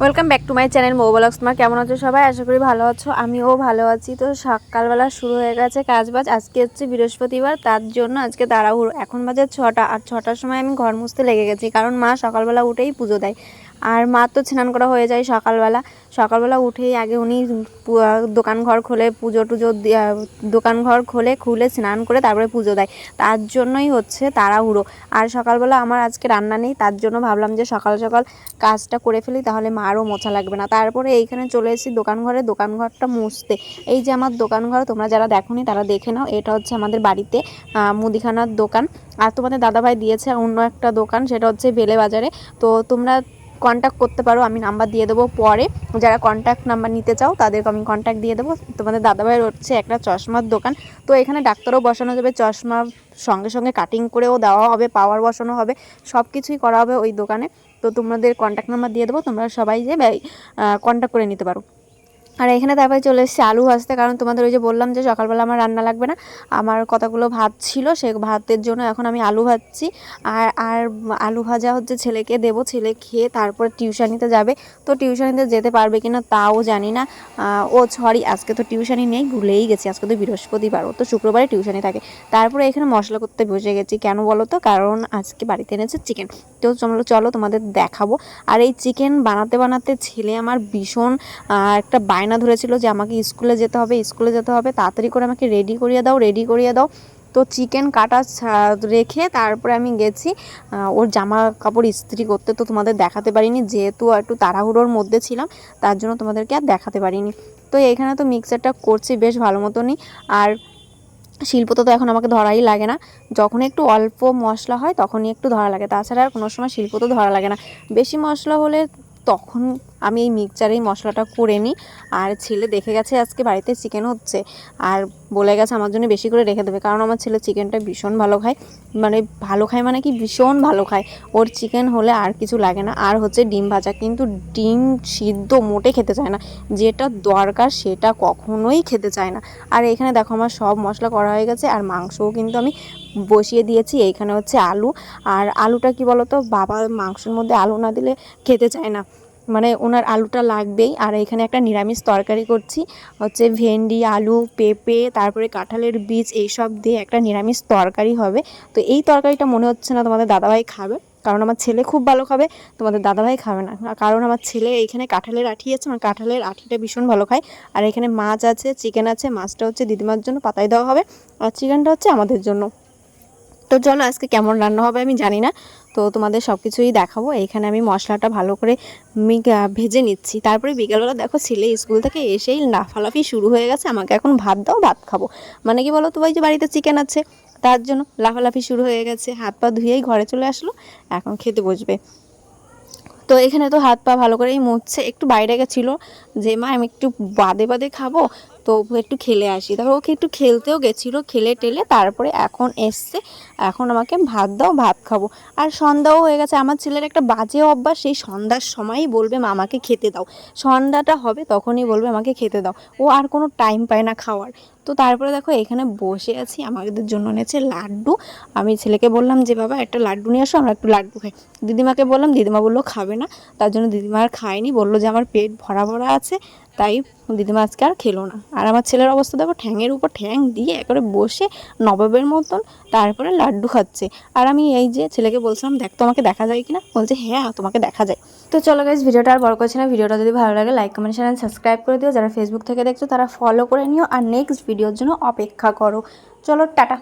Welcome back to my channel মোবালক্স তোমার কেমন আছো সবাই? আশা করি ভালো আছো। আমিও ভালো আছি। তো সকালবেলা শুরু হয়ে গেছে কাজবাজ। আজকে হচ্ছে বৃহস্পতিবার, তার জন্য আজকে তাড়াহুড়ো। এখন বাজে ছটা, আর ছটার সময় আমি ঘর মুছতে লেগে গেছি, কারণ মা সকালবেলা উঠেই পুজো দেয়। আর মা তো স্নান করা হয়ে যায় সকালবেলা। সকালবেলা উঠেই আগে উনি দোকান ঘর খোলে, পুজো টুজো দোকান ঘর খোলে, খুলে স্নান করে তারপরে পুজো দেয়। তার জন্যই হচ্ছে তাড়াহুড়ো। আর সকালবেলা আমার আজকে রান্না নেই, তার জন্য ভাবলাম যে সকাল সকাল কাজটা করে ফেলি, তাহলে মারও মোছা লাগবে না। তারপরে এইখানে চলে এসেছি দোকান ঘরে দোকান ঘরটা মুছতে। এই যে আমার দোকান ঘর তোমরা যারা দেখোনি তারা দেখে নাও, এটা হচ্ছে আমাদের বাড়িতে মুদিখানার দোকান। আর তোমাদের দাদাভাই দিয়েছে অন্য একটা দোকান, সেটা হচ্ছে বেলে বাজারে। তো তোমরা কন্ট্যাক্ট করতে পারো, আমি নাম্বার দিয়ে দেবো পরে। যারা কন্ট্যাক্ট নাম্বার নিতে চাও, তাদেরকে আমি কন্ট্যাক্ট দিয়ে দেবো। তোমাদের দাদাভাইয়ের হচ্ছে একটা চশমার দোকান। তো এখানে ডাক্তারও বসানো যাবে, চশমা সঙ্গে সঙ্গে কাটিং করেও দেওয়া হবে পাওয়ার বসানো হবে সব কিছুই করা হবে ওই দোকানে। তো তোমাদের কন্ট্যাক্ট নাম্বার দিয়ে দেবো, তোমরা সবাই যে কন্ট্যাক্ট করে নিতে পারো। আর এখানে তারপরে চলে এসেছি আলু ভাজতে, কারণ তোমাদের ওই যে বললাম যে সকালবেলা আমার রান্না লাগবে না। আমার কতগুলো ভাত ছিল, সে ভাতের জন্য এখন আমি আলু ভাজছি। আর আর আলু ভাজা হচ্ছে ছেলেকে দেবো, ছেলে খেয়ে তারপর টিউশানিতে যাবে। তো টিউশনিতে যেতে পারবে কিনা তাও জানি না। ও সরি আজকে তো টিউশানি নেই, ভুলেই গেছি। আজকে তো বৃহস্পতিবার, ও তো শুক্রবারে টিউশানি থাকে। তারপরে এখানে মশলা করতে বসে গেছি। কেন বলো তো? কারণ আজকে বাড়িতে এনেছে চিকেন তো চলো তোমাদের দেখাবো। আর এই চিকেন বানাতে বানাতে ছেলে আমার ভীষণ একটা বায়না ধরেছিল যে আমাকে স্কুলে যেতে হবে, স্কুলে যেতে হবে। তাড়াতাড়ি করে আমাকে রেডি করিয়ে দাও রেডি করিয়ে দাও। তো চিকেন কাটা রেখে তারপরে আমি গেছি। ওর জামা কাপড় ইস্ত্রি করতে তো তোমাদের দেখাতে পারিনি, যেহেতু একটু তাড়াহুড়োর মধ্যে ছিলাম, তার জন্য তোমাদেরকে আর দেখাতে পারিনি। তো এখানে তো মিক্সারটা করছি বেশ ভালো মতনই। আর শিল্পতে তো এখন আমাকে ধরাই লাগে না। যখন একটু অল্প মশলা হয় তখনই একটু ধরা লাগে। তাছাড়া আর কোনো সময় শিল্প তো ধরা লাগে না। বেশি মশলা হলে তখন আমি এই মিক্সচারেই মশলাটা করে নিই। আর ছেলে দেখে গেছে আজকে বাড়িতে চিকেন হচ্ছে। আর বলে গেছে আমার জন্য বেশি করে রেখে দেবে। কারণ আমার ছেলে চিকেনটা ভীষণ ভালো খায়। মানে ভালো খায় মানে কি ভীষণ ভালো খায়। ওর চিকেন হলে আর কিছু লাগে না। আর হচ্ছে ডিম ভাজা। কিন্তু ডিম সিদ্ধ মোটে খেতে চায় না। যেটা দরকার সেটা কখনোই খেতে চায় না। আর এখানে দেখো আমার সব মশলা করা হয়ে গেছে। আর মাংসও কিন্তু আমি বসিয়ে দিয়েছি। এইখানে হচ্ছে আলু। আর আলুটা কি বলতো? বাবা মাংসের মধ্যে আলু না দিলে খেতে চায় না। মানে ওনার আলুটা লাগবেই। আর এখানে একটা নিরামিষ তরকারি করছি। হচ্ছে ভেন্ডি, আলু, পেঁপে, তারপরে কাঁঠালের বীজ এইসব দিয়ে একটা নিরামিষ তরকারি হবে। তো এই তরকারিটা মনে হচ্ছে না তোমাদের দাদাভাই খাবে। কারণ আমার ছেলে খুব ভালো খাবে, তোমাদের দাদাভাই খাবে না। কারণ আমার ছেলে এইখানে কাঁঠালের আঠি আছে আমার কাঁঠালের আঠিটা ভীষণ ভালো খায়। আর এখানে মাছ আছে, চিকেন আছে, মাছটা হচ্ছে দিদিমার জন্য পাতায় দেওয়া হবে। আর চিকেনটা হচ্ছে আমাদের জন্য। তো চলো আজকে কেমন রান্না হবে আমি জানি না। তো তোমাদের সব কিছুই দেখাবো। এইখানে আমি মশলাটা ভালো করে ভেজে নিচ্ছি। তারপরে বিকেলবেলা দেখো ছেলে স্কুল থেকে এসেই লাফালাফি শুরু হয়ে গেছে। আমাকে এখন ভাত দাও, ভাত খাব। মানে কি বলো তো ভাই যে বাড়িতে চিকেন আছে, তার জন্য লাফালাফি শুরু হয়ে গেছে। হাত পা ধুয়েই ঘরে চলে আসলো, এখন খেতে বসবে। তো এখানে তো হাত পা ভালো করেই মুছছে। একটু বাইরে গেছিল যে, মা, আমি একটু বাদে বাদে খাব? তো একটু খেলে আসি। তারপর ওকে একটু খেলতেও গেছিল, খেলে টেলে তারপরে এখন এসছে, এখন আমাকে ভাত দাও, ভাত খাব। আর সন্ধ্যাও হয়ে গেছে, আমার ছেলের একটা বাজে অভ্যাস, সেই সন্ধ্যার সময়ই বলবে, মামাকে খেতে দাও। সন্ধ্যাটা হবে তখনই বলবে, আমাকে খেতে দাও। ও আর কোনো টাইম পায় না খাওয়ার। তো তারপরে দেখো এখানে বসে আছি, আমাদের জন্য এনেছে লাড্ডু। আমি ছেলেকে বললাম যে, বাবা, একটা লাড্ডু নিয়ে আসো, আমরা একটু লাড্ডু খাই। দিদিমাকে বললাম, দিদিমা বলল খাবে না। তার জন্য দিদিমা আর খায়নি, বলল যে, আমার পেট ভরা ভরা আছে, তাই দিদিমা আজকে আর খেলো না। আর আমার ছেলের অবস্থা দেখো ঠ্যাংয়ের উপর ঠ্যাং দিয়ে একবারে বসে নবাবের মতন তারপরে লাড্ডু খাচ্ছে। আর আমি এই যে ছেলেকে বলছিলাম, দেখ, তোমাকে দেখা যায় কিনা? বলছে হ্যাঁ তোমাকে দেখা যায়। তো চলো গাইজ ভিডিওটা আর বড় করছি না। ভিডিওটা যদি ভালো লাগে লাইক কমেন্ট চ্যানেল সাবস্ক্রাইব করে দিও। যারা ফেসবুক থেকে দেখছ, তারা ফলো করে নিও। আর নেক্সট ভিডিওর জন্য অপেক্ষা করো। চলো, টাটা।